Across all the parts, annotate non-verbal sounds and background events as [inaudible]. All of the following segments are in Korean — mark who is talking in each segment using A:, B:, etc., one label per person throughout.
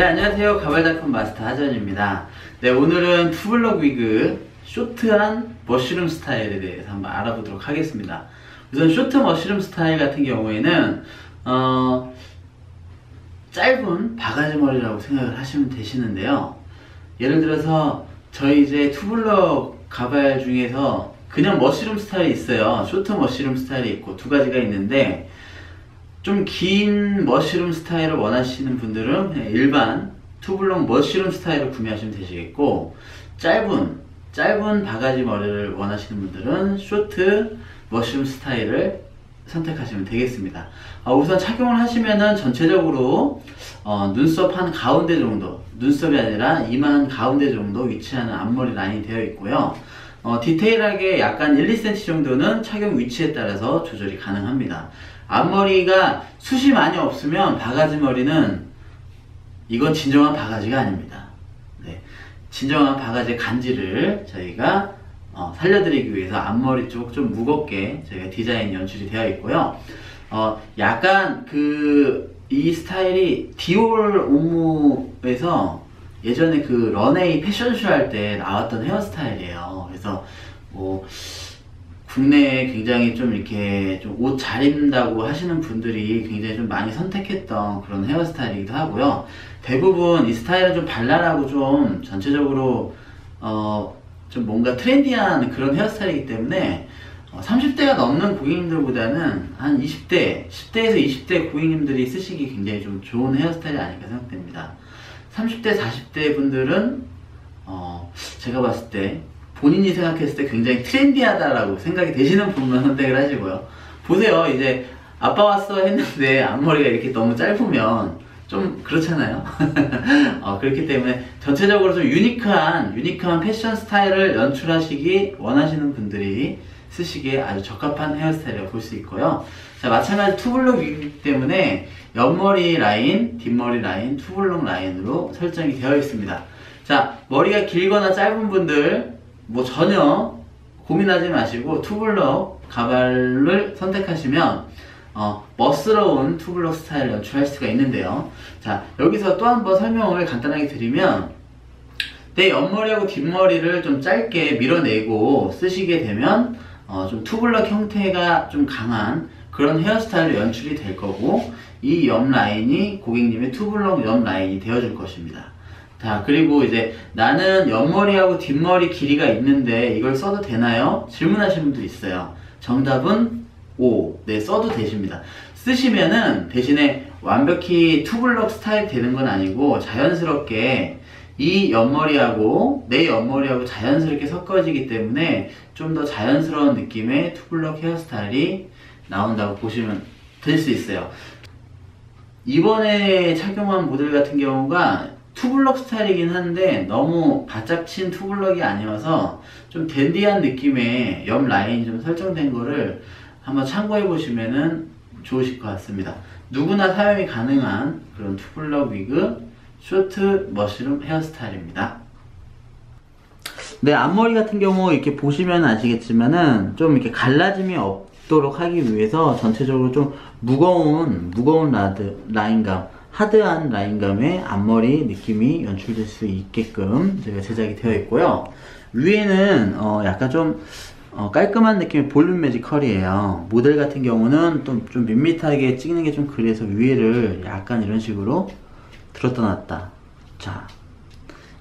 A: 네 안녕하세요. 가발닷컴 마스터 하전입니다. 네 오늘은 투블럭 위그 쇼트한 머쉬룸 스타일에 대해서 한번 알아보도록 하겠습니다. 우선 쇼트 머쉬룸 스타일 같은 경우에는 어, 짧은 바가지 머리라고 생각을 하시면 되시는데요. 예를 들어서 저희 이제 투블럭 가발 중에서 그냥 머쉬룸 스타일이 있어요. 쇼트 머쉬룸 스타일이 있고 두 가지가 있는데 좀 긴 머쉬룸 스타일을 원하시는 분들은 일반 투블럭 머쉬룸 스타일을 구매하시면 되시겠고 짧은 짧은 바가지 머리를 원하시는 분들은 쇼트 머쉬룸 스타일을 선택하시면 되겠습니다. 어, 우선 착용을 하시면은 전체적으로 어, 눈썹 한 가운데 정도, 눈썹이 아니라 한 가운데 정도 위치하는 앞머리 라인이 되어 있고요. 어, 디테일하게 약간 1, 2cm 정도는 착용 위치에 따라서 조절이 가능합니다. 앞머리가 숱이 많이 없으면 바가지 머리는 이건 진정한 바가지가 아닙니다. 네, 진정한 바가지 간지를 저희가 어, 살려드리기 위해서 앞머리 쪽 좀 무겁게 저희가 디자인 연출이 되어 있고요. 어, 약간 그 이 스타일이 디올 옴무에서 예전에 그 런웨이 패션쇼 할 때 나왔던 헤어스타일이에요. 그래서 뭐 국내에 굉장히 좀 이렇게 좀 옷 잘 입는다고 하시는 분들이 굉장히 좀 많이 선택했던 그런 헤어스타일이기도 하고요. 대부분 이 스타일은 좀 발랄하고 좀 전체적으로 어 좀 뭔가 트렌디한 그런 헤어스타일이기 때문에 어 30대가 넘는 고객님들보다는 한 20대, 10대에서 20대 고객님들이 쓰시기 굉장히 좀 좋은 헤어스타일이 아닐까 생각됩니다. 30대, 40대 분들은 어 제가 봤을 때 본인이 생각했을 때 굉장히 트렌디하다라고 생각이 되시는 분만 선택을 하시고요. 보세요. 이제 아빠 왔어 했는데 앞머리가 이렇게 너무 짧으면 좀 그렇잖아요. [laughs] 어, 그렇기 때문에 전체적으로 좀 유니크한 유니크한 패션 스타일을 연출하시기 원하시는 분들이 쓰시기에 아주 적합한 헤어스타일이라고 볼 수 있고요. 자, 마찬가지 투블럭이기 때문에 옆머리 라인, 뒷머리 라인, 투블럭 라인으로 설정이 되어 있습니다. 자, 머리가 길거나 짧은 분들 뭐 전혀 고민하지 마시고 투블럭 가발을 선택하시면 어, 멋스러운 투블럭 스타일을 연출할 수가 있는데요. 자, 여기서 또 한번 설명을 간단하게 드리면 내 옆머리하고 뒷머리를 좀 짧게 밀어내고 쓰시게 되면 어, 좀 투블럭 형태가 좀 강한 그런 헤어스타일로 연출이 될 거고 이 옆 라인이 고객님의 투블럭 옆 라인이 되어줄 것입니다. 자 그리고 이제 나는 옆머리하고 뒷머리 길이가 있는데 이걸 써도 되나요? 질문하시는 분도 있어요. 정답은 O. 네 써도 되십니다. 쓰시면은 대신에 완벽히 투블럭 스타일 되는 건 아니고 자연스럽게 이 옆머리하고 내 옆머리하고 자연스럽게 섞어지기 때문에 좀 더 자연스러운 느낌의 투블럭 헤어스타일이 나온다고 보시면 될 수 있어요. 이번에 착용한 모델 같은 경우가 투블럭 스타일이긴 한데 너무 바짝 친 투블럭이 아니어서 좀 댄디한 느낌의 옆 라인이 좀 설정된 거를 한번 참고해 보시면은 좋으실 것 같습니다. 누구나 사용이 가능한 그런 투블럭 위그 쇼트 머쉬룸 헤어스타일입니다. 네, 앞머리 같은 경우 이렇게 보시면 아시겠지만은 좀 이렇게 갈라짐이 없도록 하기 위해서 전체적으로 좀 무거운, 무거운 라드, 라인감, 하드한 라인감의 앞머리 느낌이 연출될 수 있게끔 제가 제작이 되어 있고요. 위에는 어 약간 좀 어 깔끔한 느낌의 볼륨 매직 컬이에요. 모델 같은 경우는 좀, 좀 밋밋하게 찍는 게 좀 그래서 위에를 약간 이런 식으로 들었다 놨다. 자,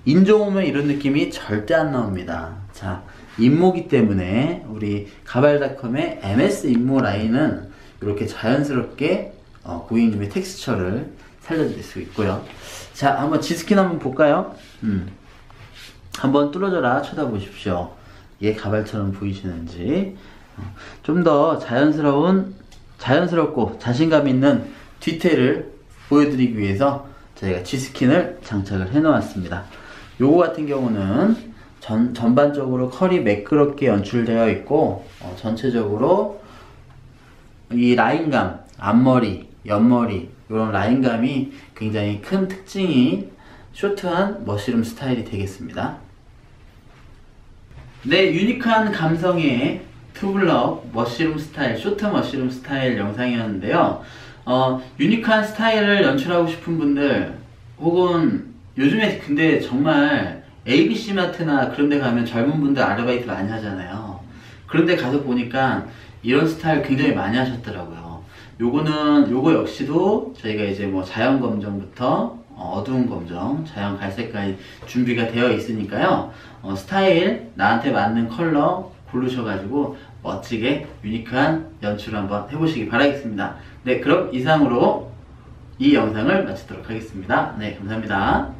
A: 인종 오면 이런 느낌이 절대 안 나옵니다. 자, 임모기 때문에 우리 가발닷컴의 MS 임모 라인은 이렇게 자연스럽게 어, 고객님의 텍스처를 살려드릴 수 있고요. 자, 한번 지스킨 한번 볼까요? 음. 한번 뚫어져라 쳐다보십시오. 얘 가발처럼 보이시는지. 어, 좀더 자연스러운, 자연스럽고 자신감 있는 뒤태를 보여드리기 위해서 저희가 G스킨을 장착을 해 놓았습니다. 요거 같은 경우는 전, 전반적으로 컬이 매끄럽게 연출되어 있고, 어, 전체적으로 이 라인감, 앞머리, 옆머리, 이런 라인감이 굉장히 큰 특징이 쇼트한 머쉬룸 스타일이 되겠습니다. 네, 유니크한 감성의 투블럭 머쉬룸 스타일, 쇼트 머쉬룸 스타일 영상이었는데요. 어, 유니크한 스타일을 연출하고 싶은 분들 혹은 요즘에 근데 정말 ABC 마트나 그런 데 가면 젊은 분들 아르바이트 많이 하잖아요. 그런 데 가서 보니까 이런 스타일 굉장히 많이 하셨더라고요. 요거는 요거 역시도 저희가 이제 뭐 자연 검정부터 어, 어두운 검정, 자연 갈색까지 준비가 되어 있으니까요. 어, 스타일 나한테 맞는 컬러 고르셔가지고 멋지게 유니크한 연출 한번 해보시기 바라겠습니다. 네, 그럼 이상으로 이 영상을 마치도록 하겠습니다. 네, 감사합니다.